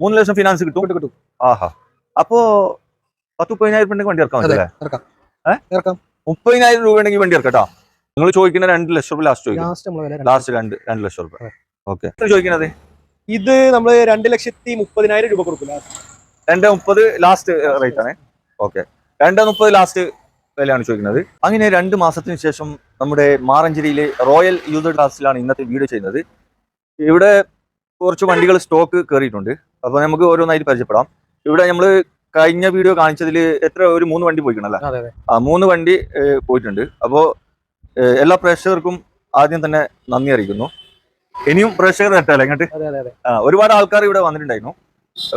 മൂന്ന് ലക്ഷം ഫിനാൻസ് കിട്ടും. കിട്ടും ആഹാ. അപ്പോ പത്ത് മുപ്പതിനായിരം ഉണ്ടെങ്കിൽ വണ്ടി ഇറക്കാം? ഇറക്കാം. മുപ്പതിനായിരം രൂപ ഉണ്ടെങ്കിൽ വണ്ടി ഇറക്കട്ടോ നിങ്ങൾ ചോദിക്കുന്ന രണ്ട് ലക്ഷം രൂപ ലാസ്റ്റ് ചോദിക്കും. ലാസ്റ്റ് രണ്ട് രണ്ട് ലക്ഷം രൂപ. ഓക്കെ എത്ര ചോദിക്കുന്നത് ഇത് നമ്മൾ രണ്ട് ലക്ഷത്തി മുപ്പതിനായിരം രൂപ കൊടുക്കും. രണ്ട് മുപ്പത് ലാസ്റ്റ് റേറ്റ് ആണ്. ഓക്കെ രണ്ട് മുപ്പത് ലാസ്റ്റ് വിലയാണ് ചോദിക്കുന്നത്. അങ്ങനെ രണ്ട് മാസത്തിന് ശേഷം നമ്മുടെ മാറഞ്ചേരിയിലെ റോയൽ യൂസർ ക്ലാസ്സിലാണ് ഇന്നത്തെ വീഡിയോ ചെയ്യുന്നത്. ഇവിടെ കുറച്ച് വണ്ടികൾ സ്റ്റോക്ക് കയറിയിട്ടുണ്ട് അപ്പോൾ നമുക്ക് ഓരോന്നായിട്ട് പരിചയപ്പെടാം. ഇവിടെ നമ്മൾ കഴിഞ്ഞ വീഡിയോ കാണിച്ചതിൽ എത്ര ഒരു മൂന്ന് വണ്ടി പോയിക്കണല്ലേ? ആ മൂന്ന് വണ്ടി പോയിട്ടുണ്ട്. അപ്പോൾ എല്ലാ പ്രേക്ഷകർക്കും ആദ്യം തന്നെ നന്ദി അറിയിക്കുന്നു. ഇനിയും പ്രേക്ഷകർ എത്തല്ലേ ഇങ്ങോട്ട്? ഒരുപാട് ആൾക്കാർ ഇവിടെ വന്നിട്ടുണ്ടായിരുന്നു.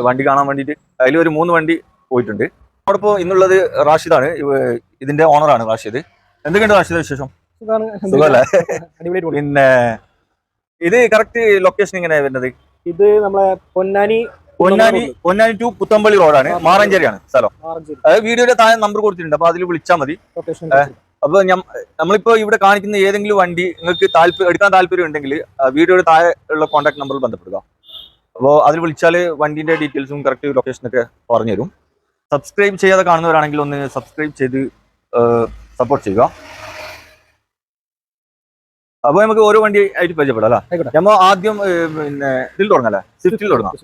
വണ്ടി കാണാൻ വേണ്ടിയിട്ട് അതിൽ ഒരു മൂന്ന് വണ്ടി പോയിട്ടുണ്ട്. നമ്മളിപ്പോ ഇന്നുള്ളത് റാഷിദാണ്. ഇതിന്റെ ഓണറാണ് റാഷിദ്. എന്തൊക്കെയുണ്ട് റാഷിദ് വിശേഷം? സുഖമല്ലേ പിന്നെ ഇത് കറക്റ്റ് ലൊക്കേഷൻ എങ്ങനെയാ വരുന്നത്? ഇത് നമ്മളെ പൊന്നാനി പൊന്നാനി പൊന്നാനി ടു പുത്തമ്പള്ളി റോഡാണ് മാറഞ്ചേരിയാണ് സ്ഥലം. അതായത് വീഡിയോയുടെ താഴെ നമ്പർ കൊടുത്തിട്ടുണ്ട്. അപ്പൊ അതിൽ വിളിച്ചാൽ മതി. അപ്പൊ നമ്മളിപ്പോ ഇവിടെ കാണിക്കുന്ന ഏതെങ്കിലും വണ്ടി നിങ്ങൾക്ക് താല്പര്യം എടുക്കാൻ താല്പര്യം ഉണ്ടെങ്കിൽ വീഡിയോയുടെ താഴെ ഉള്ള കോൺടാക്ട് നമ്പറിൽ ബന്ധപ്പെടുക. അപ്പോൾ അതിൽ വിളിച്ചാൽ വണ്ടിന്റെ ഡീറ്റെയിൽസും കറക്റ്റ് ലൊക്കേഷനൊക്കെ പറഞ്ഞുതരും. സബ്സ്ക്രൈബ് ചെയ്യാതെ കാണുന്നവരാണെങ്കിൽ ഒന്ന് സബ്സ്ക്രൈബ് ചെയ്ത് സപ്പോർട്ട് ചെയ്യുക. അപ്പൊ നമുക്ക് ഓരോ വണ്ടി ആയിട്ട് പരിചയപ്പെടാം അല്ലേ? ആയിക്കോട്ടെ. നമ്മ ആദ്യം പിന്നെ ഇതിൽ തുടങ്ങാം സ്വിഫ്റ്റിൽ തുടങ്ങാം.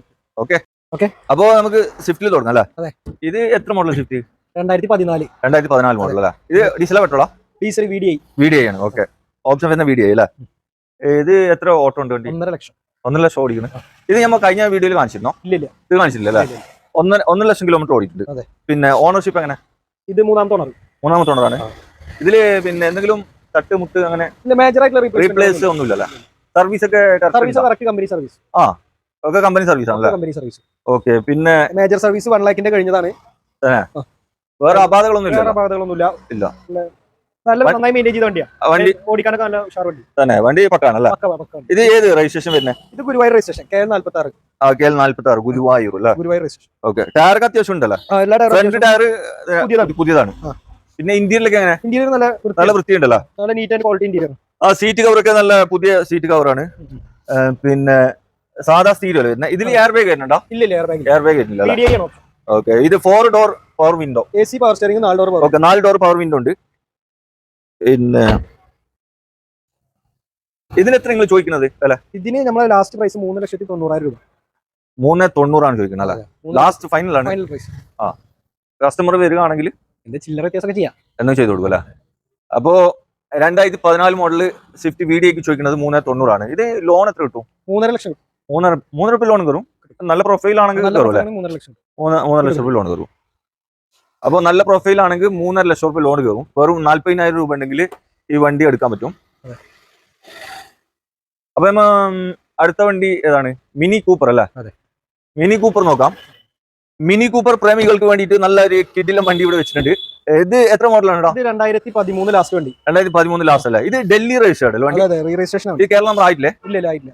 ഓക്കെ ഓക്കെ അപ്പോ നമുക്ക് സ്വിഫ്റ്റിൽ തുടങ്ങാം അല്ലേ? ഇത് എത്ര മോഡൽ സ്വിഫ്റ്റ് രണ്ടായിരത്തി പതിനാല് രണ്ടായിരത്തി പതിനാല് മോഡൽ അല്ലേ ഇത് ഡീസല പെട്രോളാ diesel V D I video ആണ്. ഓക്കെ ഓപ്ഷൻ വരുന്ന വീഡിയോ അല്ലേ? ഇത് എത്ര ഓട്ടോ ഉണ്ട് വണ്ടി? ഒന്നര ലക്ഷം. ഒന്നര ലക്ഷം ഓടിക്കുന്നത് ഇത് നമ്മൾ കഴിഞ്ഞ വീഡിയോയിൽ കാണിച്ചിരുന്നോ? ഇല്ല ഇല്ല. ഇത് കാണിച്ചില്ല അല്ലേ. ഒന്നര ഒന്നര ലക്ഷം കിലോമീറ്റർ ഓടിയിട്ടുണ്ട്. പിന്നെ ഓണർഷിപ്പ് എങ്ങനെ? ഇത് മൂന്നാമത്തെ ഓണർ മൂന്നാമത്തെ ഓണറാണ്. ഇതിൽ പിന്നെ എന്തെങ്കിലും തട്ട് മുട്ട് അങ്ങനെ ഇല്ല മേജർ ആയിട്ടുള്ള റീപ്ലേസ് ഒന്നുമില്ല. സർവീസ് ഒക്കെ സർവീസ് കറക്റ്റ് കമ്പനി സർവീസ് ഒക്കെ കമ്പനി സർവീസ് ആണല്ലേ? കമ്പനി സർവീസ് ഓക്കെ പിന്നെ മേജർ സർവീസ് വൺ ലാഖിന്റെ കഴിഞ്ഞതാണ്. വേറെ അപാധകളൊന്നും വേറെ ഇല്ല. അപകടങ്ങളൊന്നുമില്ല ഇല്ല. നല്ല നന്നായി മെയിന്റെയിൻ ചെയ്ത വണ്ടിയാണ് വണ്ടി ഓടിക്കാനൊക്കെ നല്ല ഉഷാർ വണ്ടി തന്നെ വണ്ടി പക്കാണല്ലേ. ഇത് ഏത് രജിസ്ട്രേഷൻ വരുന്നത് ഇത് ഗുരുവായൂർ രജിസ്ട്രേഷൻ കെ എൽ നാല്പത്തി ആറ് ആ കെ എൽ നാല്പത്തി ആറ് ഗുരുവായൂർ അല്ലേ? ഗുരുവായൂർ രജിസ്ട്രേഷൻ ഓക്കെ അത്യാവശ്യം ഉണ്ടല്ലോ? ഫ്രണ്ട് ടയർ പുതിയതാണ്. ആ. പിന്നെ ഇന്ത്യയിലൊക്കെ എങ്ങനെ? നല്ല നല്ല വൃത്തിയുണ്ടല്ലോ? നല്ല നീറ്റ് ആൻഡ് ക്വാളിറ്റി ആ സീറ്റ് കവർ ഒക്കെ നല്ല പുതിയ സീറ്റ് കവറാണ് പിന്നെ സാധാ സ്റ്റീരിയോ വരുന്നത് ഇതിൽ എയർ ബാഗ് വരുന്നുണ്ടോ? ഇല്ല എയർ ബാഗ് എയർ ബാഗ് വരുന്നില്ല ആണ് ഓക്കെ. ഇത് four door power window A C power steering നാല് ഡോർ ഓക്കെ നാല് ഡോർ പവർ വിൻഡോ ഉണ്ട്. പിന്നെ ഇതിന് എത്ര നിങ്ങൾ ചോദിക്കുന്നത് അല്ല ഇതിന് നമ്മളെ ലാസ്റ്റ് പ്രൈസ് മൂന്ന് ലക്ഷത്തി തൊണ്ണൂറായിരം രൂപ. മൂന്ന് തൊണ്ണൂറാണ് ചോദിക്കുന്നത് അല്ലെ? ലാസ്റ്റ് ഫൈനലാണ് ഫൈനൽ പ്രൈസ് കസ്റ്റമർ വരികയാണെങ്കിൽ ഇതിന്റെ ചില്ലറ വ്യത്യാസമൊക്കെ ചെയ്യാം. എന്നും ചെയ്ത് കൊടുക്കും അല്ലേ? അപ്പോ രണ്ടായിരത്തി പതിനാല് മോഡൽ സ്വിഫ്റ്റ് വി ഡി ചോദിക്കുന്നത് മൂന്നര തൊണ്ണൂറാണ്. ഇത് ലോൺ എത്ര കിട്ടും? മൂന്നര ലക്ഷം മൂന്നര മൂന്നര രൂപ ലോൺ കയറും. നല്ല പ്രൊഫൈൽ ആണെങ്കിൽ നല്ല കയറും അല്ലേ? മൂന്നര ലക്ഷം. മൂന്ന് മൂന്നര ലക്ഷം രൂപ ലോൺ കയറും. അപ്പോൾ നല്ല പ്രൊഫൈൽ ആണെങ്കിൽ മൂന്നര ലക്ഷം രൂപ ലോൺ കയറും. വെറും നാല്പതിനായിരം രൂപ ഉണ്ടെങ്കിൽ ഈ വണ്ടി എടുക്കാൻ പറ്റും. അപ്പൊ അടുത്ത വണ്ടി ഏതാണ്? മിനി കൂപ്പർ അല്ലേ? മിനി കൂപ്പർ നോക്കാം. മിനി കൂപ്പർ പ്രേമികൾക്ക് വേണ്ടിയിട്ട് നല്ലൊരു കിഡിലും വണ്ടി ഇവിടെ വെച്ചിട്ടുണ്ട്. ഇത് എത്ര മോഡലാണ് രണ്ടായിരത്തി പതിമൂന്ന് ലാസ്റ്റ് വണ്ടി. രണ്ടായിരത്തി പതിമൂന്ന് ലാസ്റ്റ് അല്ലേ? ഇത് ഡൽഹി രജിസ്റ്റേർഡ് രജിസ്ട്രേഷൻ ഇത് കേരളം നമ്പർ ആയിട്ടില്ലേ?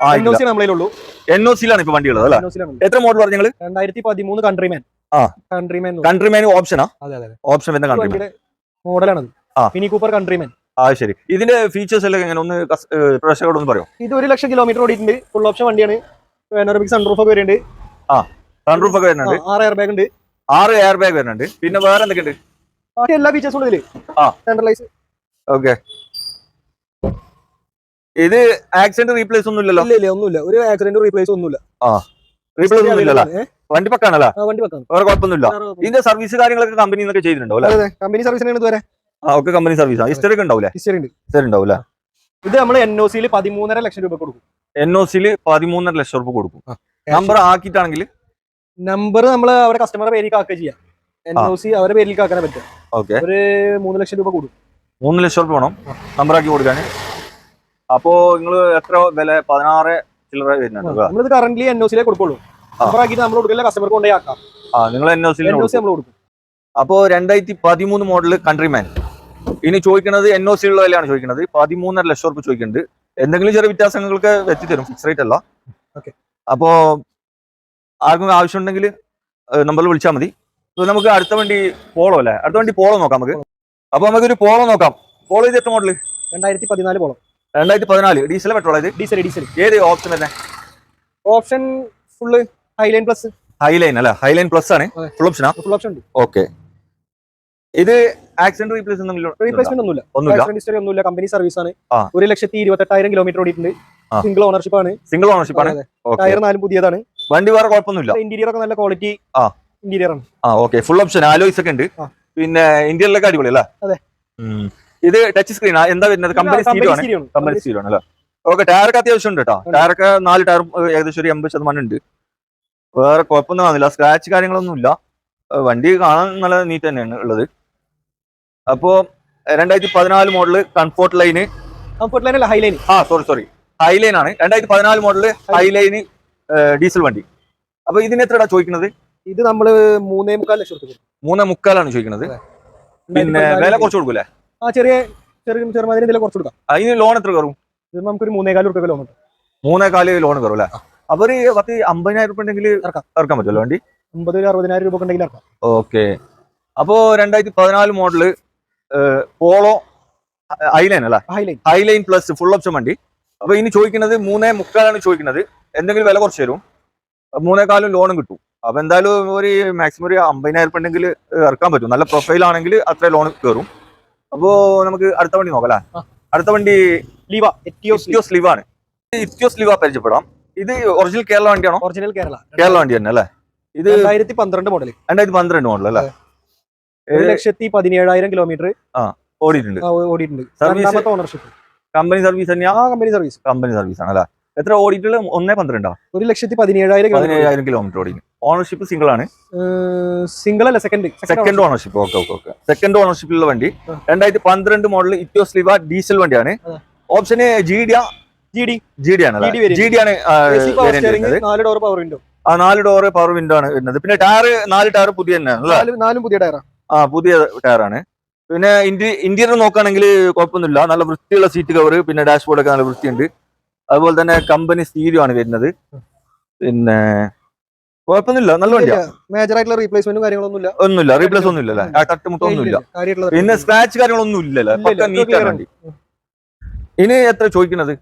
ആ, എൻ ഒ സി നമ്മളതിലുള്ളൂ എൻ ഒ സിയിലാണ് ഇപ്പൊ വണ്ടിയുള്ളത് അല്ലേ? എത്ര മോഡൽ പറഞ്ഞു നിങ്ങൾ രണ്ടായിരത്തി പതിമൂന്ന് കൺട്രിമാൻ ആ. കൺട്രിമാൻ കൺട്രിമാൻ ഓപ്ഷനാ ഓപ്ഷൻ വരുന്ന കൺട്രിമാൻ മോഡലാണത് ആ. മിനി കൂപ്പർ കൺട്രിമാൻ ആ ശരി. ഇതിന്റെ ഫീച്ചേഴ്സ് എല്ലാം എങ്ങനെ? ഒന്ന് പ്രേക്ഷകരോട് ഒന്ന് പറയോ? ഇത് ഒരു ലക്ഷം കിലോമീറ്റർ ഓടിയിട്ടുണ്ട്. ഫുൾ ഓപ്ഷൻ വണ്ടിയാണ്. പാനോറമിക് സൺറൂഫ് ഒക്കെ വരുന്നുണ്ട് സൺറൂഫ് ഒക്കെ വരുന്നുണ്ട്. ആറ് എയർ ബാഗ് ഉണ്ട്. ആറ് എയർ ബാഗ് വരുന്നുണ്ട്. പിന്നെ വേറെ എന്തൊക്കെയുണ്ട്? ബാക്കി എല്ലാ ഫീച്ചേഴ്സും ഉണ്ട് ഇതിൽ. ആ. സെൻട്രലൈസ് ഓക്കെ ഇത് ആക്സിഡന്റ് റീപ്ലേസ് ഒന്നും ഇല്ലല്ലോ? ഇല്ല ഒന്നുമില്ല. ഒരു ആക്സിഡന്റ് റീപ്ലേസ് ഒന്നുമില്ല. റീപ്ലേസ് ഒന്നും ഇല്ലല്ലോ ഏ? വണ്ടി പക്കാണല്ലോ? ആ, വണ്ടി വെക്കാം വേറെ കുഴപ്പമൊന്നുമില്ല. ഇതിന്റെ സർവീസ് കാര്യങ്ങളൊക്കെ കമ്പനി നിന്നൊക്കെ ചെയ്തിട്ടുണ്ടോ അല്ലേ? കമ്പനി സർവീസിനാണ് ഇതുവരെ. ആ ഒക്കെ കമ്പനി സർവീസ് ആണ് ഹിസ്റ്ററി ഒക്കെ ഉണ്ടാവില്ലേ ഹിസ്റ്ററി ഉണ്ട്. ഹിസ്റ്ററി ഉണ്ടാവില്ല ഇത് നമ്മൾ എൻ ഒ സിയിൽ പതിമൂന്നര ലക്ഷം രൂപ കൊടുക്കും. എൻ ഒ സിയിൽ പതിമൂന്നര ലക്ഷം രൂപ കൊടുക്കും. നമ്പർ ആക്കിയിട്ടാണെങ്കിൽ നമ്പർ നമ്മൾ അവരെ കസ്റ്റമറുടെ പേരിൽ കാക്കുക ചെയ്യാം. എൻ ഒ സി അവരെ പേരിൽ ആക്കാനേ പറ്റും. ഓക്കെ ഒരു മൂന്ന് ലക്ഷം രൂപ കൂടും. മൂന്ന് ലക്ഷം രൂപ വേണം. നമ്പർ ആക്കി കൊടുക്കാൻ. അപ്പോ നിങ്ങൾ എത്ര വില? പതിനാറ് ചില്ലറ വരുന്നുണ്ട്? നമ്മളിത് കറന്റ് എൻ ഒ സിയിലേ കൊടുക്കുള്ളൂ. നമ്പർ ആക്കിയിട്ട് നമ്മൾ കൊടുക്കില്ല കസ്റ്റമർക്ക് കൊണ്ടേ ആക്കാം. ആ നിങ്ങൾ N O C N O C നമ്മൾ കൊടുക്കും. അപ്പോൾ രണ്ടായിരത്തി പതിമൂന്ന് മോഡൽ കൺട്രിമാൻ ഇനി ചോദിക്കുന്നത് എൻ ഒ സി ഉള്ള വിലയാണ് ചോദിക്കുന്നത് പതിമൂന്നര ലക്ഷം റുപ്യ ചോദിക്കുന്നുണ്ട് എന്തെങ്കിലും ചെറിയ വ്യത്യാസങ്ങൾക്ക് തരും. ഫിക്സ് റേറ്റ് അല്ല. Okay. ആവശ്യം ആവശ്യമുണ്ടെങ്കിൽ നമ്പറിൽ വിളിച്ചാൽ മതി. നമുക്ക് അടുത്ത വണ്ടി പോളോ അല്ലേ? അടുത്ത വണ്ടി പോളോ നോക്കാം നമുക്ക്. അപ്പൊ നമുക്കൊരു പോളോ നോക്കാം. പോളോ ഇത് എത്ര മോഡൽ? രണ്ടായിരത്തി പതിനാല് പോളോ. രണ്ടായിരത്തി പതിനാല് ഡീസൽ പെട്രോൾ ഇത് ഡീസൽ ഡീസൽ ഏത് ഓപ്ഷൻ തന്നെ option full Highline plus Highline അല്ല? ഹൈലൈൻ പ്ലസ് ആണ്. ഫുൾ ഓപ്ഷനാ ഫുൾ ഓപ്ഷൻ ഉണ്ട്. ഓക്കെ ഇത് ആക്സിഡന്റ് റീപ്ലേസ് റീപ്ലേസ്മെന്റ് ഒന്നുമില്ല. ആക്സിഡന്റ് ഹിസ്റ്ററി ഒന്നുമില്ല. കമ്പനി സർവീസ് ആണ്. ഒരു ലക്ഷത്തി ഇരുപത്തെട്ടായിരം കിലോമീറ്റർ ഓടിയിട്ടുണ്ട്. സിംഗിൾ ഓണർഷിപ്പ് ആണ്. സിംഗിൾ ഓണർഷിപ്പ് ആണ്. ഓക്കെ ടയർ നാലും പുതിയതാണ്. വണ്ടി വേറെ കുഴപ്പമൊന്നുമില്ല. ഇന്റീരിയർ ഒക്കെ നല്ല ക്വാളിറ്റി ആ. ഇന്റീരിയർ ആണ്. ആ ഓക്കെ ഫുൾ ഓപ്ഷൻ ആലോയ്സ് ഒക്കെ ഉണ്ട്. പിന്നെ ഇന്ത്യയിലൊക്കെ അടിപൊളി അല്ലേ? അതെ. ഇത് ടച്ച് സ്ക്രീൻ എന്താ വരുന്നത്? കമ്പനി സ്റ്റീരിയോ ആണ്. കമ്പനി സ്റ്റീരിയോ ആണ് അല്ലേ? ഓക്കെ ടയറൊക്കെ അത്യാവശ്യം ഉണ്ട് കേട്ടോ. ടയറൊക്കെ നാല് ടയർ ഏകദേശം ഒരു എൺപത് ശതമാനം ഉണ്ട്. വേറെ കുഴപ്പമൊന്നും കാണില്ല. സ്ക്രാച്ച് കാര്യങ്ങളൊന്നും ഇല്ല. വണ്ടി കാണാൻ നല്ല നീറ്റ് തന്നെയാണ് ഉള്ളത്. അപ്പോ രണ്ടായിരത്തി പതിനാല് model comfort line comfort line അല്ല ഹൈലൈൻ ആ സോറി സോറി ഹൈലൈൻ ആണ്. രണ്ടായിരത്തി പതിനാല് മോഡൽ ഹൈലൈന് ഡീസൽ വണ്ടി. അപ്പൊ ഇതിന് എത്രടാ ചോദിക്കുന്നത്? ഇത് നമ്മൾ മൂന്നേ മുക്കാൽ ലക്ഷം റുപ്യ. മൂന്നേ മുക്കാലാണ് ചോദിക്കുന്നത്. പിന്നെ വില കുറച്ച് കൊടുക്കൂലേ? ആ ചെറിയ ചെറിയ ചെറുമാതിരി എന്തെങ്കിലും കുറച്ച് കൊടുക്കാം. അതിന് ലോൺ എത്ര കയറും? ഇത് നമുക്കൊരു മൂന്നേകാൽ റുപ്യ ലോൺ ഉണ്ട് മൂന്നേ കാൽ ലോൺ കയറും അല്ലേ? അപ്പൊ ഒരു പത്ത് അമ്പതിനായിരം റുപ്യ ഉണ്ടെങ്കിൽ ഇറക്കാം. ഇറക്കാൻ പറ്റുമല്ലോ വണ്ടി? അമ്പത് അറുപതിനായിരം രൂപ ഉണ്ടെങ്കിൽ ഇറക്കാം. ഓക്കെ. അപ്പോ രണ്ടായിരത്തി പതിനാല് മോഡൽ പോളോ ഹൈലൈൻ അല്ല? Highline. Highline plus full option വണ്ടി. അപ്പൊ ഇനി ചോദിക്കുന്നത് മൂന്നേ മുക്കാലാണ് ചോദിക്കുന്നത്. എന്തെങ്കിലും വില കുറച്ച് തരും. മൂന്നേക്കാലും ലോണും കിട്ടും. അപ്പൊ എന്തായാലും ഒരു മാക്സിമം ഒരു അമ്പതിനായിരം ഉറുപ്പിക ഉണ്ടെങ്കിൽ ഇറക്കാൻ പറ്റും. നല്ല പ്രൊഫൈൽ ആണെങ്കിൽ അത്ര ലോൺ കയറും. അപ്പോ നമുക്ക് അടുത്ത വണ്ടി നോക്കാം അല്ലേ? അടുത്ത വണ്ടി ലീവ ഇറ്റിയോസ് ലിവ ആണ്. ഇറ്റിയോസ് ലിവ പരിചയപ്പെടാം. ഇത് ഒറിജിനൽ കേരള വണ്ടിയാണോ? ഒറിജിനൽ കേരള. കേരള വണ്ടി തന്നെ അല്ലേ? ഇത് രണ്ടായിരത്തി പന്ത്രണ്ട് മോഡൽ രണ്ടായിരത്തി പന്ത്രണ്ട് മോഡൽ അല്ലേ ഒരു ലക്ഷത്തി പതിനേഴായിരം കിലോമീറ്റർ ആ ഓടിയിട്ടുണ്ട്. ഓടിയിട്ടുണ്ട് ഓണർഷിപ്പ് കമ്പനി സർവീസ് തന്നെയാ? കമ്പനി സർവീസ് കമ്പനി സർവീസ് ആണ് അല്ലേ? എത്ര ഓടിയിട്ടുള്ള ഒന്നേ പന്ത്രണ്ടാ? ഒരു ലക്ഷത്തി പതിനേഴായിരം കിലോമീറ്റർ പതിനേഴായിരം കിലോമീറ്റർ ഓടി ഓണർഷിപ്പ് സിംഗിൾ ആണ്. സിംഗിൾ അല്ല second second ownership okay okay okay second ഓണർഷിപ്പിലുള്ള വണ്ടി. രണ്ടായിരത്തി പന്ത്രണ്ട് മോഡൽ ഇറ്റോസ് ലിവ ഡീസൽ വണ്ടിയാണ്. Option G D G D G D ആണ് ജി ഡി ആണ് നാല് ഡോർ പവർ വിൻഡോ ആ നാല് ഡോറ് പവർ വിൻഡോ ആണ് വരുന്നത്. പിന്നെ ടയർ നാല് ടയർ പുതിയ തന്നെയാണ് നാലും പുതിയ ടയറാ ആ. പുതിയ ടയറാണ് പിന്നെ ഇന്ത്യ ഇന്റീരിയർ നോക്കുകയാണെങ്കിൽ കുഴപ്പമൊന്നുമില്ല. നല്ല വൃത്തിയുള്ള സീറ്റ് കവർ പിന്നെ ഡാഷ്ബോർഡ് ഒക്കെ നല്ല വൃത്തിയുണ്ട്. അതുപോലെ തന്നെ കമ്പനി സ്റ്റീരിയോ ആണ് വരുന്നത്. പിന്നെ കുഴപ്പമൊന്നുമില്ല. നല്ല വണ്ടിയാ. മേജർ ആയിട്ടുള്ള റീപ്ലേസ്മെന്റും കാര്യങ്ങളൊന്നും ഇല്ല ഒന്നുമില്ല. റീപ്ലേസ് ആ തട്ടുമുട്ടം ഒന്നുമില്ല. പിന്നെ സ്ക്രാച്ച് കാര്യങ്ങളൊന്നും ഇല്ലല്ലോ ഇല്ല, ഇല്ല, വണ്ടി. ഇനി എത്ര ചോദിക്കുന്നത്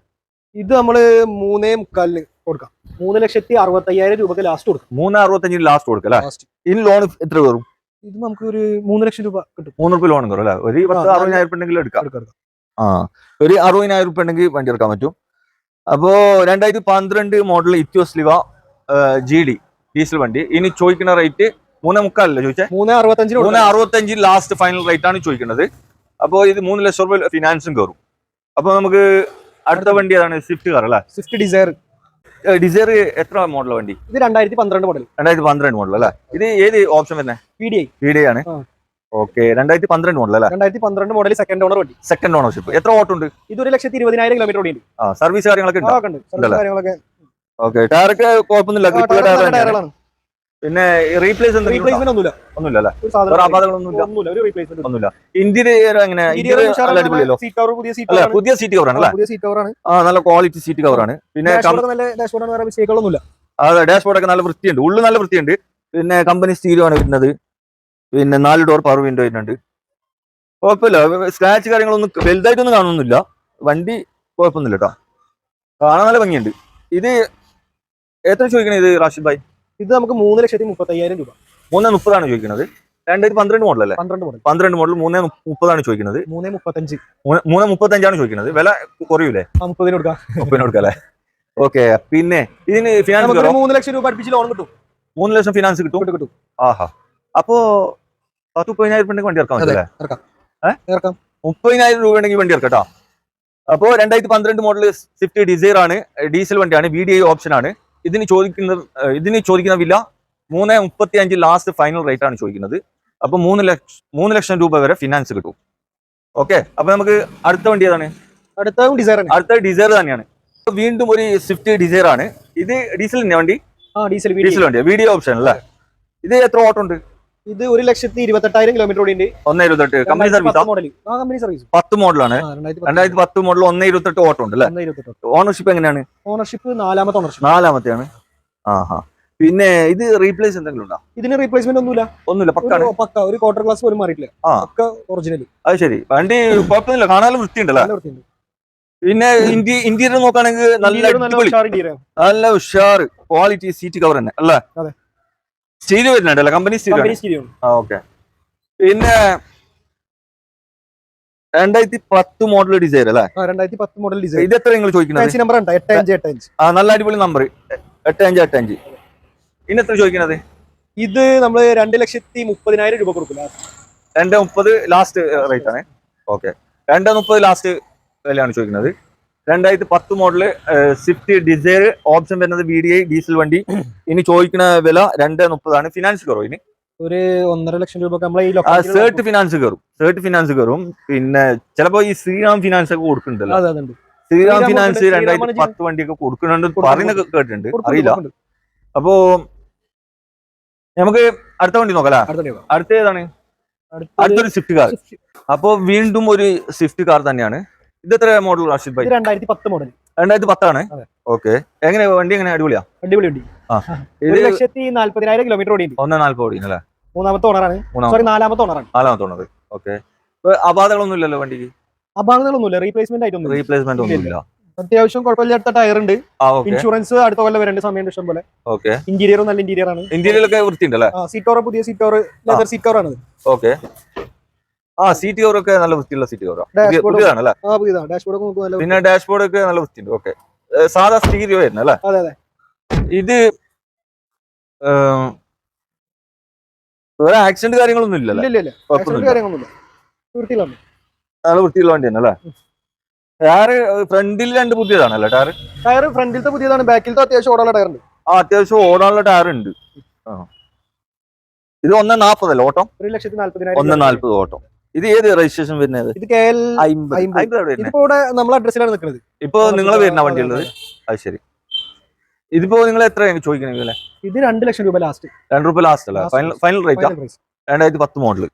ഇത് നമ്മൾ മൂന്നേ മുക്കാലിന് കൊടുക്കാം. മൂന്ന് ലക്ഷത്തി അറുപത്തയ്യായിരം രൂപക്ക് ലാസ്റ്റ് കൊടുക്കാം. മൂന്ന് അറുപത്തഞ്ചിന് ലാസ്റ്റ് കൊടുക്കും അല്ലേ? ഇനി ലോൺ എത്ര കയറും? ഇത് നമുക്ക് ഒരു മൂന്ന് ലക്ഷം രൂപ കിട്ടും. മൂന്ന് റുപ്യ ലോൺ കയറും അല്ലേ? ഒരു പത്ത് അറുപതിനായിരം ഉണ്ടെങ്കിൽ എടുക്കാം. ആ ഒരു അറുപതിനായിരം ഉണ്ടെങ്കിൽ വണ്ടി എടുക്കാൻ പറ്റും. അപ്പോ രണ്ടായിരത്തി പന്ത്രണ്ട് model Etios Liva G D diesel വണ്ടി. ഇനി ചോദിക്കുന്ന റേറ്റ് മൂന്നേ മുക്കാലല്ലേ ചോദിച്ചേ? മൂന്ന് അറുപത്തഞ്ച് മൂന്ന്. അറുപത്തഞ്ച് ലാസ്റ്റ് ഫൈനൽ റേറ്റ് ആണ് ചോദിക്കുന്നത്. അപ്പോൾ ഇത് മൂന്ന് ലക്ഷം രൂപ ഫിനാൻസും കയറും അപ്പൊ നമുക്ക് അടുത്ത വണ്ടി ഏതാണ്? സ്വിഫ്റ്റ് കാർ അല്ലേ? സ്വിഫ്റ്റ് ഡിസയർ ഡിസയർ എത്ര മോഡൽ വണ്ടി? ഇത് രണ്ടായിരത്തി പന്ത്രണ്ട് മോഡൽ രണ്ടായിരത്തി പന്ത്രണ്ട് മോഡൽ അല്ലേ? ഇത് ഏത് ഓപ്ഷൻ വരുന്നത് P D I P D I ആണ്. ഓക്കെ. രണ്ടായിരത്തി പന്ത്രണ്ട് മോഡൽ അല്ലേ? രണ്ടായിരത്തി പന്ത്രണ്ട് മോഡൽ സെക്കൻഡ് ഓണർ വണ്ടി സെക്കൻഡ് ഓണർഷിപ്പ് എത്ര ഓട്ടം ഉണ്ട്? ഇത് ഒരു ലക്ഷത്തി ഇരുപതിനായിരം കിലോമീറ്റർ ഓടിയുണ്ട് ആ സർവീസ് കാര്യങ്ങളൊക്കെ ഉണ്ട്? ഓക്കെ. ടയറൊക്കെ കുഴപ്പമൊന്നുമില്ല. പിന്നെ റീപ്ലേസ് പുതിയ? റീപ്ലേസ്മെന്റ് ഒന്നുമില്ല? ഒന്നുമില്ല. അല്ലേ? ഒന്നുമില്ല. ഇന്റീരിയർ എങ്ങനെ സീറ്റ് കവർ ആണ്. പുതിയ സീറ്റ് കവർ ആ നല്ല ക്വാളിറ്റി സീറ്റ് കവർ ആണ്. പിന്നെ ഡാഷ്ബോർഡ് നല്ല ഡാഷ്ബോർഡാണ് വേറെ മിസ്റ്റേക്കുകളൊന്നുമില്ല അതെ ഡാഷ്ബോർഡ് ഒക്കെ നല്ല വൃത്തിയുണ്ട്. ഉള്ളു നല്ല വൃത്തിയുണ്ട്. പിന്നെ കമ്പനി സ്റ്റീരിയോ ആണ് വരുന്നത് പിന്നെ നാല് ഡോർ പവർ വിൻഡോ ഉണ്ട് കുഴപ്പമില്ല. സ്ക്രാച്ച് കാര്യങ്ങളൊന്നും വലുതായിട്ടൊന്നും കാണുന്നില്ല വണ്ടി കുഴപ്പമൊന്നുമില്ല കേട്ടോ കാണാൻ നല്ല ഭംഗിയുണ്ട്. ഇത് എത്ര ചോദിക്കണം ഇത് റാഷിദ് ഭായ്? ഇത് നമുക്ക് മൂന്ന് ലക്ഷത്തി മുപ്പത്തയ്യായിരം രൂപ. മൂന്ന് മുപ്പതാണ് ചോദിക്കുന്നത് രണ്ടായിരത്തി പന്ത്രണ്ട് മോഡൽ അല്ലേ? പന്ത്രണ്ട് മോഡൽ പന്ത്രണ്ട് മോഡൽ മൂന്ന് മുപ്പതാണ് ചോദിക്കുന്നത് മൂന്ന് മുപ്പത്തഞ്ച്. മൂന്ന് മുപ്പത്തഞ്ചാണ് ചോദിക്കുന്നത് വില കുറയൂലേ? മുപ്പതിന് കൊടുക്കാം. മുപ്പതിന് കൊടുക്കല്ലേ ഓക്കെ പിന്നെ ഇതിന് ഫിനാൻസ് മൂന്ന് ലക്ഷം രൂപ അടുപ്പിച്ച് ലോൺ കിട്ടും. മൂന്ന് ലക്ഷം ഫിനാൻസ് കിട്ടും കിട്ടും. ആഹാ. അപ്പോ മുപ്പതിനായിരം രൂപ വണ്ടി ഇറക്കാം? ഇറക്കാം. മുപ്പതിനായിരം രൂപ ഉണ്ടെങ്കിൽ വണ്ടി ഇറക്കട്ടോ അപ്പോ രണ്ടായിരത്തി പന്ത്രണ്ട് മോഡൽ സ്വിഫ്റ്റ് ഡിസൈർ ആണ് ഡീസൽ വണ്ടിയാണ് വി ഡി ഐ ഓപ്ഷൻ ആണ്. ഇതിന് ചോദിക്കുന്ന ഇതിന് ചോദിക്കുന്ന വില മൂന്ന് മുപ്പത്തി അഞ്ച് ലാസ്റ്റ് ഫൈനൽ റേറ്റ് ആണ് ചോദിക്കുന്നത്. അപ്പൊ മൂന്ന് ലക്ഷം മൂന്ന് ലക്ഷം രൂപ വരെ ഫിനാൻസ് കിട്ടും. ഓക്കെ അപ്പൊ നമുക്ക് അടുത്ത വണ്ടി ഏതാണ്? അടുത്ത ഡിസൈർ അടുത്ത ഡിസൈർ തന്നെയാണ്. വീണ്ടും ഒരു സ്വിഫ്റ്റ് ഡിസൈർ ആണ്. ഇത് ഡീസൽ തന്നെ വണ്ടി? ഡീസൽ ഡീസൽ വണ്ടിയാണ് വി ഡി ഓപ്ഷൻ അല്ലേ? ഇത് എത്ര ഓട്ടം ഉണ്ട്? ഇത് ഒരു ലക്ഷത്തി ഇരുപത്തെട്ടായിരം കിലോമീറ്റർ ഒന്നേ ഇരുപത്തെട്ട്. കമ്പനി സർവീസ് മോഡൽ ആ കമ്പനി സർവീസ് പത്ത് മോഡലാണ് രണ്ടായിരത്തി പത്ത്. മോഡൽ ഒന്നേ ഇരുപത്തെട്ട് ഓട്ടം ഉണ്ട് അല്ലേ ഓണർഷിപ്പ് എങ്ങനെയാണ്? ഓണർഷിപ്പ് നാലാമത്തെ ഓണർഷിപ്പ് നാലാമത്തെയാണ്. ആഹാ പിന്നെ ഇത് റീപ്ലേസ് എന്തെങ്കിലും ഉണ്ടോ? ഇതിന് റീപ്ലേസ്മെന്റ് ഒന്നുമില്ല. ഒന്നുമില്ല പക്കാണ്? പക്ക ഒരു ക്വാർട്ടർ ക്ലാസ് പോലും മാറിയിട്ടില്ല. പക്ക ഒറിജിനൽ അത് ശരി. വണ്ടി കുഴപ്പമൊന്നുമില്ല കാണാനും വൃത്തിയുണ്ടല്ലോ? വൃത്തിയുണ്ട്. പിന്നെ ഇന്ത്യ ഇന്ത്യയിൽ നോക്കുകയാണെങ്കിൽ നല്ല നല്ല ഉഷാർ ക്വാളിറ്റി സീറ്റ് കവർ തന്നെ അല്ലേ. Stereo company stereo company stereo ആ ഓക്കെ. പിന്നെ രണ്ടായിരത്തി പത്ത് മോഡൽ ഡിസൈൻ അല്ലേ? രണ്ടായിരത്തി പത്ത് മോഡൽ ഡിസൈൻ ഇത് എത്ര നിങ്ങൾ ചോദിക്കുന്നത്? ഫാൻസി നമ്പർ ഉണ്ട് എട്ട് അഞ്ച് എട്ട് അഞ്ച്. ആ നല്ല അടിപൊളി നമ്പർ എട്ട് അഞ്ച് എട്ട് അഞ്ച്. ഇനി എത്ര ചോദിക്കുന്നത്? ഇത് നമ്മൾ രണ്ട് ലക്ഷത്തി മുപ്പതിനായിരം രൂപ കൊടുക്കില്ല രണ്ട് മുപ്പത് ലാസ്റ്റ് റേറ്റ് ആണ്. ഓക്കെ. രണ്ട് മുപ്പത് ലാസ്റ്റ് വിലയാണ് ചോദിക്കുന്നത്. രണ്ടായിരത്തി പത്ത് മോഡൽ സ്വിഫ്റ്റ് ഡിസൈർ ഓപ്ഷൻ വരുന്നത് വി ഡി ഐ ഡീസൽ വണ്ടി. ഇനി ചോദിക്കുന്ന വില രണ്ട് മുപ്പതാണ്. ഫിനാൻസ് കയറും ഇനി? ഒരു ഒന്നര ലക്ഷം രൂപ സേർട്ട് ഫിനാൻസ് കയറും. സേർട്ട് ഫിനാൻസ് കയറും. പിന്നെ ചിലപ്പോ ഈ ശ്രീറാം ഫിനാൻസ് ഒക്കെ കൊടുക്കുന്നുണ്ടല്ലോ. ശ്രീറാം ഫിനാൻസ് രണ്ടായിരത്തി പത്ത് വണ്ടിയൊക്കെ കൊടുക്കുന്നുണ്ട് പറയുന്നൊക്കെ കേട്ടിട്ടുണ്ട്. അറിയില്ല. അപ്പോ നമുക്ക് അടുത്ത വണ്ടി നോക്കാം അടുത്ത ഏതാണ്? അടുത്തൊരു സ്വിഫ്റ്റ് കാർ അപ്പോ വീണ്ടും ഒരു സ്വിഫ്റ്റ് കാർ തന്നെയാണ്. ഇത് എത്ര മോഡൽ റാഷിദ് ഇത് രണ്ടായിരത്തി പത്ത് മോഡൽ രണ്ടായിരത്തി പത്താണ്. ഓക്കെ എങ്ങനെ വണ്ടി എങ്ങനെ അടിപൊളിയാ? അടിപൊളി വണ്ടി. ഒരു ലക്ഷത്തി നാല്പതിനായിരം കിലോമീറ്റർ ഓടി ഒന്നേ നാല്പത് ഓടി അല്ലേ? മൂന്നാമത്തെ ഓണറാണ് സോറി നാലാമത്തെ ഓണറാണ് നാലാമത്തോണത് ഓക്കെ അപാധകളൊന്നും ഇല്ലല്ലോ വണ്ടിക്ക്? അപാതകളൊന്നുമില്ല റീപ്ലേസ്മെന്റ് ആയിട്ടൊന്നും റീപ്ലേസ്മെന്റ് ഒന്നും ഇല്ല അത്യാവശ്യം കുഴപ്പമില്ലാത്ത ടയർ ഉണ്ട്. ഇൻഷുറൻസ് അടുത്ത കൊല്ലം വരേണ്ട സമയം ഇഷ്ടം പോലെ. ഓക്കെ ഇന്റീരിയറും നല്ല ഇന്റീരിയർ ആണ്. ഇന്റീരിയർ ഇന്ത്യയിലൊക്കെ വൃത്തിയുണ്ടല്ലേ സീറ്റോർ പുതിയ സീറ്റോർ ലെതർ സീറ്റോർ ആണ് ഓക്കെ ആ സീറ്റ് കവറൊക്കെ നല്ല വൃത്തിയുള്ള സീറ്റ് കവറാ Dashboard പുതിയതാണ് അല്ലേ? ആ പുതിയതാണ്. ഡാഷ്ബോർഡ് ഒക്കെ നോക്കുമ്പോൾ നല്ല പിന്നെ ഡാഷ്ബോർഡ് ഒക്കെ നല്ല വൃത്തിയുണ്ട്. ഓക്കെ സാധാ സ്റ്റീരിയോ ആയിരുന്നു അല്ലേ? ഇത് വേറെ ആക്സിഡന്റ് കാര്യങ്ങളൊന്നും ഇല്ലല്ലേ? ഇല്ല നല്ല വൃത്തിയുള്ള വണ്ടി തന്നെ അല്ലേ ടയറ് ഫ്രണ്ടിൽ രണ്ട് പുതിയതാണല്ലേ ടയർ ടയർ ഫ്രണ്ടിലത്തെ പുതിയതാണ്. ബാക്കിലത്തെ അത്യാവശ്യം ഓടാനുള്ള ടയർ ഉണ്ട്. ആ അത്യാവശ്യം ഓടാനുള്ള ടയർ ഉണ്ട്. ആ. ഇത് ഒന്ന് നാൽപ്പതല്ലേ ഓട്ടം? ഒരു ലക്ഷത്തി നാല്പതിനായിരം ഒന്ന് നാൽപ്പത് ഓട്ടം. ഇത് ഏത് രജിസ്ട്രേഷൻ വരുന്നത്? ഇത് കെ എൽ നമ്മളെ അഡ്രസ്സിലാണ് നിൽക്കുന്നത് ഇപ്പൊ നിങ്ങൾ വരുന്ന വണ്ടി ഉള്ളത്? അത്. ശരി. ഇതിപ്പോ നിങ്ങൾ എത്ര ചോദിക്കണം ഇത് രണ്ട് ലക്ഷം രൂപ ലാസ്റ്റ് രണ്ട് രൂപ ലാസ്റ്റ് അല്ലേ? ഫൈനൽ റേറ്റ് രണ്ടായിരത്തി പത്ത് മോഡൽ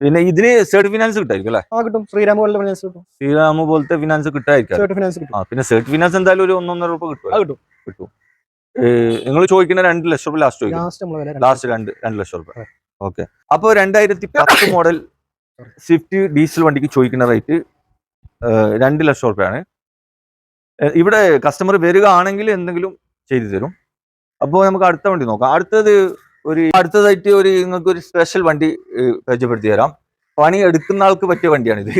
പിന്നെ ഇതിന് സെർട്ട് ഫിനാൻസ് കിട്ടായിരിക്കും അല്ലേ? ആ കിട്ടും. ശ്രീരാം പോലുള്ള ഫിനാൻസ് കിട്ടും. ശ്രീരാമ പോലത്തെ ഫിനാൻസ് കിട്ടായിരിക്കും. ആ പിന്നെ സെർട്ട് ഫിനാൻസ് എന്തായാലും ഒരു ഒന്നൊന്നര രൂപ കിട്ടും കിട്ടും. കിട്ടും. നിങ്ങൾ ചോദിക്കുന്ന രണ്ട് ലക്ഷം രൂപ ലാസ്റ്റ് ചോദിക്കും. ലാസ്റ്റ് രണ്ട്. രണ്ട് ലക്ഷം രൂപ. ഓക്കെ അപ്പോൾ രണ്ടായിരത്തി പത്ത് മോഡൽ സ്വിഫ്റ്റ് ഡീസൽ വണ്ടിക്ക് ചോദിക്കുന്ന റേറ്റ് രണ്ട് ലക്ഷം റുപ്യാണ്. ഇവിടെ കസ്റ്റമർ വരികയാണെങ്കിൽ എന്തെങ്കിലും ചെയ്തു തരും. അപ്പോൾ നമുക്ക് അടുത്ത വണ്ടി നോക്കാം. അടുത്തത് ഒരു അടുത്തതായിട്ട് ഒരു നിങ്ങൾക്ക് ഒരു സ്പെഷ്യൽ വണ്ടി പരിചയപ്പെടുത്തി തരാം. പണി എടുക്കുന്ന ആൾക്ക് പറ്റിയ വണ്ടിയാണ് ഇത്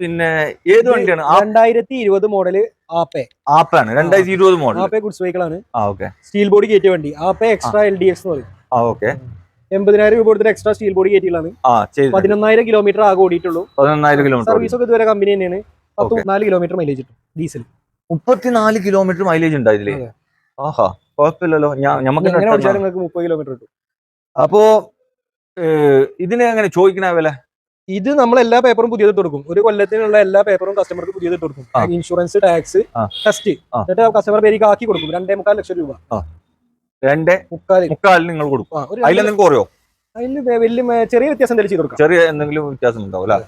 പിന്നെ ഏത് വണ്ടിയാണ്? രണ്ടായിരത്തി ഇരുപത് മോഡൽ ആപ്പേ. ആപ്പാണ്. രണ്ടായിരത്തി ഇരുപത് മോഡൽ ആപ്പേ ഗുഡ്സ് വെഹിക്കിൾ ആണ്. ആ ഓക്കെ. സ്റ്റീൽ ബോഡി കയറ്റിയ വണ്ടി. Ape extra L D X എന്ന് പറയും. ആ ഓക്കെ. എൺപതിനായിരം രൂപ കൊടുത്തിട്ട് എക്സ്ട്രാ സ്റ്റീൽ ബോഡി ചെയ്തു പതിനൊന്നായിരം കിലോമീറ്റർ ആകെ ഓടിയിട്ടുള്ളൂ. പതിനൊന്നായിരം കിലോമീറ്റർ സർവീസ് ഒക്കെ ഇതുവരെ കമ്പനി തന്നെയാണ്. പത്ത് നാല് കിലോമീറ്റർ മൈലേജ് കിട്ടും ഡീസൽ മുപ്പത്തിനാല് കിലോമീറ്റർ മൈലേജ് ഉണ്ട് അതെ. ആഹാ കുഴപ്പമില്ലല്ലോ. നമുക്ക് നിങ്ങൾക്ക് മുപ്പത് കിലോമീറ്റർ കിട്ടും അപ്പോ ഇതിനെ അങ്ങനെ എങ്ങനെ ചോദിക്കണ വില? ഇത് നമ്മൾ എല്ലാ പേപ്പറും പുതിയത് കൊടുക്കും. ഒരു കൊല്ലത്തിനുള്ള എല്ലാ പേപ്പറും കസ്റ്റമർക്ക് പുതിയത് കൊടുക്കും. Insurance tax. ടെസ്റ്റ്. എന്നിട്ട് കസ്റ്റമർ പേരിക്ക് ആക്കി കൊടുക്കും. രണ്ടേ മുക്കാൽ ലക്ഷം രൂപ. രണ്ട് മുക്കാലിന് നിങ്ങൾ കൊടുക്കും. അതിൽ നിങ്ങൾക്ക് കുറയോ? അതിന് വലിയ ചെറിയ വ്യത്യാസം എന്തെങ്കിലും ചെയ്ത് കൊടുക്കാം. ചെറിയ എന്തെങ്കിലും വ്യത്യാസം ഉണ്ടാവും അല്ലെ?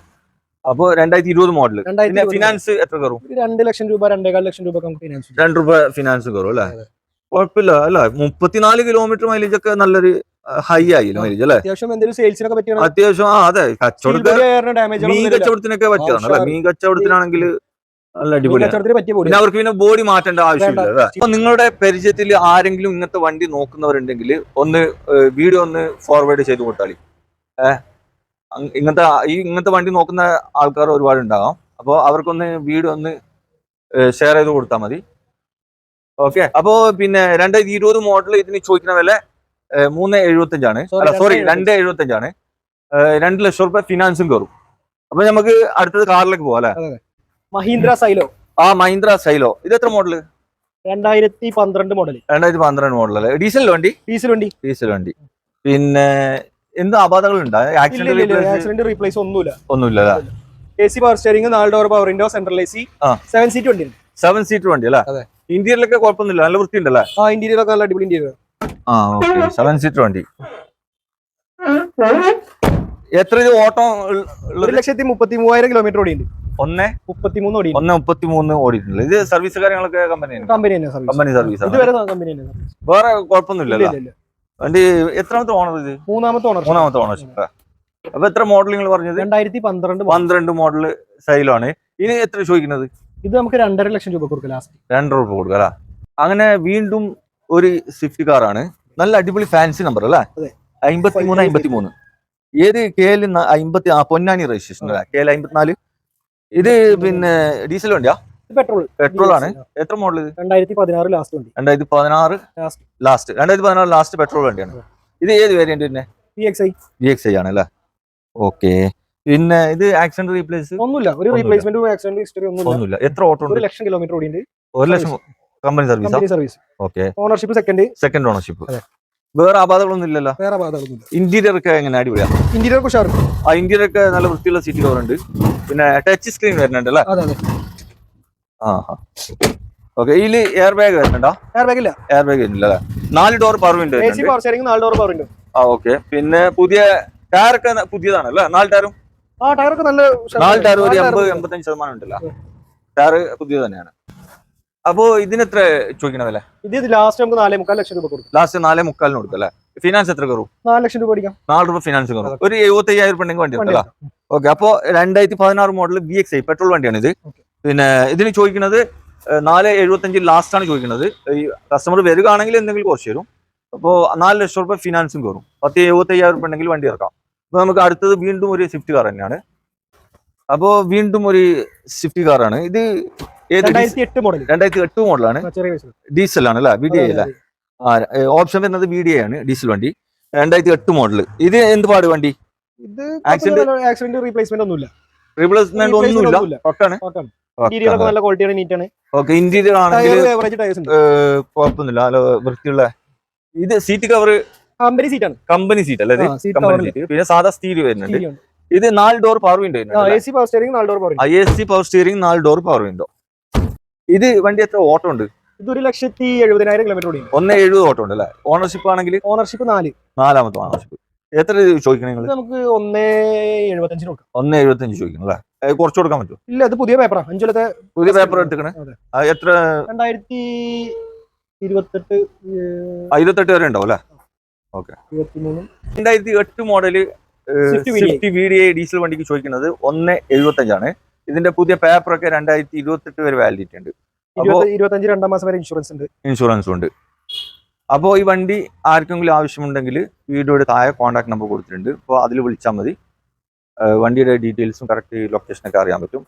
അപ്പൊ രണ്ടായിരത്തി ഇരുപത് മോഡൽ പിന്നെ ഫിനാൻസ് എത്ര കയറും? രണ്ട് ലക്ഷം രൂപ രണ്ടേകാൽ ലക്ഷം രൂപ നമുക്ക് ഫിനാൻസ് ചെയ്യും. രണ്ട് രൂപ ഫിനാൻസ് കയറും അല്ലെ. കുഴപ്പമില്ല അല്ല? മുപ്പത്തിനാല് കിലോമീറ്റർ മൈലേജ് ഒക്കെ നല്ലൊരു ഹൈ ആയി മൈലേജ് അല്ലെ? അത്യാവശ്യം എന്തെങ്കിലും സെയിൽസിനൊക്കെ പറ്റിയാണ്? അത്യാവശ്യം ആ അതെ. കച്ചവടത്തിന് ഡാമേജ് മീൻ കച്ചവടത്തിനൊക്കെ പറ്റിയതാണല്ലേ ഉഷാറ്. മീൻ കച്ചവടത്തിനാണെങ്കിൽ നല്ല അടിപൊളിയാണ് അവർക്ക് പിന്നെ ബോഡി മാറ്റേണ്ട ആവശ്യമില്ല? അപ്പൊ നിങ്ങളുടെ പരിചയത്തിൽ ആരെങ്കിലും ഇങ്ങനത്തെ വണ്ടി നോക്കുന്നവരുണ്ടെങ്കിൽ ഒന്ന് വീഡിയോ ഒന്ന് ഫോർവേഡ് ചെയ്ത് കൊടുത്താളി. ഏഹ് ഇങ്ങനത്തെ ഈ ഇങ്ങനത്തെ വണ്ടി നോക്കുന്ന ആൾക്കാർ ഒരുപാട് ഉണ്ടാകാം. അപ്പോൾ അവർക്കൊന്ന് വീഡിയോ ഒന്ന് ഷെയർ ചെയ്ത് കൊടുത്താൽ മതി. ഓക്കെ? അപ്പോ പിന്നെ രണ്ടായിരത്തി ഇരുപത് മോഡൽ ഇതിന് ചോദിക്കുന്ന വില മൂന്ന് എഴുപത്തഞ്ചാണ്. അഞ്ചാണ് അല്ല സോറി രണ്ട് എഴുപത്തി എഴുപത്തഞ്ചാണ് രണ്ട് ലക്ഷം റുപ്യ ഫിനാൻസും കയറും അപ്പൊ നമുക്ക് അടുത്തത് കാറിലേക്ക് പോവാം അല്ലെ? മഹീന്ദ്ര സൈലോ. ആ മഹീന്ദ്ര സൈലോ. ഇത് എത്ര മോഡൽ രണ്ടായിരത്തി പന്ത്രണ്ട് മോഡൽ രണ്ടായിരത്തി പന്ത്രണ്ട് മോഡൽ അല്ലേ? ഡീസൽ വണ്ടി? ഡീസൽ വണ്ടി. ഡീസൽ വണ്ടി. പിന്നെ എന്ത് അപകടങ്ങൾ ഉണ്ടാ ആക്സിഡന്റ് ആക്സിഡന്റ് റീപ്ലേസ് ഒന്നുമില്ല. ഒന്നുമില്ല എ സി പവർ സ്റ്റിയറിംഗ് നാല് door power window central A C. Seven seat വണ്ടി സെവൻ സീറ്റർ വണ്ടി അല്ലേ? അതെ. ഇന്ത്യയിലൊക്കെ കുഴപ്പമൊന്നുമില്ല നല്ല വൃത്തിയുണ്ടല്ലേ? ആ ഇന്റീരിയർ നല്ല അടിപൊളി ഇന്റീരിയർ ആ ഓക്കെ സെവൻ സീറ്റർ വണ്ടി. എത്ര ഓട്ടം ഒരു ലക്ഷത്തി മുപ്പത്തി മൂവായിരം കിലോമീറ്റർ ഓടിയുണ്ട് ഒന്ന്? മുപ്പത്തിമൂന്ന് ഓടി ഒന്ന് മുപ്പത്തിമൂന്ന് ഓടിയിട്ടുണ്ട്. ഇത് സർവീസ് കാര്യങ്ങളൊക്കെ company company service company service ആണ് ഇതുവരെ കമ്പനി വേറെ കുഴപ്പമൊന്നുമില്ല. വണ്ടി എത്രാമത്തെ ഓണർ ഇത്? മൂന്നാമത്തെ ഓണർ മൂന്നാമത്തെ ഓണർഷിപ്പ് അപ്പൊ എത്ര മോഡൽ നിങ്ങൾ പറഞ്ഞത്? രണ്ടായിരത്തി പന്ത്രണ്ട്. പന്ത്രണ്ട് മോഡൽ സൈലാണ് ഇനി എത്ര ചോദിക്കുന്നത്? ഇത് നമുക്ക് രണ്ടര ലക്ഷം രൂപ കൊടുക്കും ലാസ്റ്റ് രണ്ടര രൂപ കൊടുക്കുക അല്ല? അങ്ങനെ വീണ്ടും ഒരു സ്വിഫ്റ്റ് കാറാണ് നല്ല അടിപൊളി ഫാൻസി നമ്പർ അല്ലേ. അമ്പത്തി മൂന്ന് അമ്പത്തി മൂന്ന് ഏത് കെ എൽ അമ്പത്തി പൊന്നാനി രജിസ്ട്രേഷൻ അല്ലേ? കെ എൽ അമ്പത്തിനാല്? ഇത് പിന്നെ ഡീസൽ വണ്ടിയാ? പെട്രോൾ പെട്രോൾ ആണ്. എത്ര മോഡൽ ഇത്? രണ്ടായിരത്തി പതിനാറ് ലാസ്റ്റ് വണ്ടി. രണ്ടായിരത്തി പതിനാറ് ലാസ്റ്റ് രണ്ടായിരത്തി പതിനാറ് ലാസ്റ്റ് പെട്രോൾ വണ്ടിയാണ് ഇത് ഏത് വേരിയന്റ് പിന്നെ? V X I V X I ആണ് അല്ലേ? ഓക്കെ പിന്നെ ഇത് ആക്സിഡന്റ് റീപ്ലേസ് ഒന്നുമില്ല. ഒരു. റീപ്ലേസ്മെന്റ് ആക്സിഡന്റ് ഹിസ്റ്ററി ഒന്നുമില്ല. എത്ര ഓട്ടോ ഒരു ലക്ഷം കിലോമീറ്റർ ഓടിയുണ്ട് ഒരു ലക്ഷം company service service okay ownership second second ownership. വേറെ അപാധകളൊന്നും ഇല്ലല്ലോ. വേറെ ബാധകളൊന്നുമില്ല ഇന്റീരിയർ ഒക്കെ എങ്ങനെ അടിപൊളിയാ? ഇന്റീരിയർ ഉഷാർ ആ ഇന്റീരിയർ ഒക്കെ നല്ല വൃത്തിയുള്ള സീറ്റ് കവർ ഉണ്ട്. പിന്നെ ടച്ച് സ്ക്രീൻ വരുന്നുണ്ട് അല്ലേ അതെ അതെ. ആ ഓക്കെ ഇതിൽ എയർ ബാഗ് വരുന്നുണ്ടോ? എയർ ബാഗ് ഇല്ല. എയർ ബാഗ് വരുന്നില്ല അല്ലേ? നാല് ഡോർ പവർ വിൻഡോ നാല് ഡോർ പവർ ആ ഓക്കെ പിന്നെ പുതിയ ടയർ ഒക്കെ പുതിയതാണ് അല്ലേ നാല് ടയറും? ആ ടയർ ഒക്കെ നല്ല നാല് ടയർ ഒരു എൺപത് എൺപത്തഞ്ച് ശതമാനം ഉണ്ടല്ലോ. ടയർ പുതിയത് തന്നെയാണ്. അപ്പോ ഇതിന് എത്ര ചോദിക്കണ വില ഇത് ലാസ്റ്റ് നമുക്ക് നാലേ മുക്കാൽ ലക്ഷം രൂപ കൊടുക്കും. ലാസ്റ്റ് നാലേ മുക്കാലിന് കൊടുക്കും അല്ലേ? ഫിനാൻസ് എത്ര കയറും? നാല് ലക്ഷം രൂപ അടിക്കാം നാല് രൂപ ഫിനാൻസ് കയറും. ഒരു എഴുപത്തി അയ്യായിരം രൂപ ഉണ്ടെങ്കിൽ വണ്ടി ഉണ്ടല്ലോ ഓക്കെ അപ്പോ രണ്ടായിരത്തി പതിനാറ് model B X I petrol വണ്ടിയാണ് ഇത്. പിന്നെ ഇതിന് ചോദിക്കുന്നത് നാല് എഴുപത്തഞ്ച് ലാസ്റ്റ് ആണ് ചോദിക്കുന്നത് ഈ കസ്റ്റമർ വരികയാണെങ്കിൽ എന്തെങ്കിലും കുറച്ച് തരും അപ്പോ നാല് ലക്ഷം രൂപ ഫിനാൻസും കയറും. പത്ത് എഴുപത്തി അയ്യായിരം രൂപ ഉണ്ടെങ്കിൽ വണ്ടി ഇറക്കാം. അപ്പൊ നമുക്ക് അടുത്തത് വീണ്ടും ഒരു സ്വിഫ്റ്റ് കാർ തന്നെയാണ്. അപ്പോ വീണ്ടും ഒരു സ്വിഫ്റ്റ് ആണ്. ഇത് രണ്ടായിരത്തി എട്ട് മോഡലാണ് ഡീസൽ ആണ്. അല്ലേ? വി ഡി ഐ അല്ലേ? ഓപ്ഷൻ വരുന്നത് വി ഡി ഐ ആണ് ഡീസൽ വണ്ടി. രണ്ടായിരത്തി എട്ട് മോഡൽ ഇത് എന്ത് പാട് വണ്ടി? ആക്സിഡന്റ് റീപ്ലേസ്മെന്റ് ഒന്നുമില്ല. റീപ്ലേസ്മെന്റ് ഒന്നുമില്ല. നല്ല ക്വാളിറ്റിയാണ് നീറ്റാണ് ഓക്കെ ഇന്റീരിയർ ആണെങ്കിൽ കുഴപ്പമൊന്നുമില്ല. നല്ല വൃത്തിയുള്ള ഇത് സീറ്റ് കവർ കമ്പനി സീറ്റാണ് കമ്പനി സീറ്റ് അല്ലേ കമ്പനി സീറ്റ് പിന്നെ സാധാ സ്റ്റീരി വരുന്നുണ്ട്. ഇത് നാല് door power window A C power steering നാല് door power S C power steering നാല് ഡോർ പവർ വിൻഡോ ഇത് വണ്ടി എത്ര ഓട്ടോ ഉണ്ട്? ഇത് ഒരു ലക്ഷത്തി എഴുപതിനായിരം കിലോമീറ്റർ ഓടി ഒന്ന് എഴുപത് ഓട്ടോ ഉണ്ട് അല്ലേ? ഓണർഷിപ്പ് ആണെങ്കിൽ? ഓണർഷിപ്പ് നാല്. നാലാമത്തെ ഓണർഷിപ്പ് എത്ര ചോദിക്കണം നിങ്ങൾ നമുക്ക് ഒന്നേ എഴുപത്തഞ്ചിന് കൊടുക്കാം. ഒന്ന് എഴുപത്തഞ്ച് ചോദിക്കണം അല്ലേ? കുറച്ച് കൊടുക്കാൻ പറ്റുമോ? ഇല്ല അത് പുതിയ പേപ്പറാ അഞ്ചുലത്തെ പുതിയ പേപ്പർ എടുക്കണേ എത്ര? രണ്ടായിരത്തി ഇരുപത്തെട്ട് ഇരുപത്തെട്ട് വരെ ഉണ്ടാവും അല്ലേ? ഓക്കെ. രണ്ടായിരത്തി എട്ട് model Swift V D I diesel വണ്ടിക്ക് ചോദിക്കുന്നത് ഒന്ന് എഴുപത്തഞ്ചാണ്. ഇതിന്റെ പുതിയ പേപ്പറൊക്കെ രണ്ടായിരത്തി ഇരുപത്തെട്ട് വരെ വാലിഡിറ്റി ഉണ്ട്. ഇരുപത്തഞ്ച് രണ്ടാം മാസം വരെ ഇൻഷുറൻസ് ഉണ്ട്. ഇൻഷുറൻസ് ഉണ്ട്. അപ്പോൾ ഈ വണ്ടി ആർക്കെങ്കിലും ആവശ്യമുണ്ടെങ്കിൽ വീഡിയോയുടെ താഴെ കോൺടാക്ട് നമ്പർ കൊടുത്തിട്ടുണ്ട്. അപ്പോൾ അതിൽ വിളിച്ചാൽ മതി. വണ്ടിയുടെ ഡീറ്റെയിൽസും കറക്റ്റ് ലൊക്കേഷനൊക്കെ അറിയാൻ പറ്റും.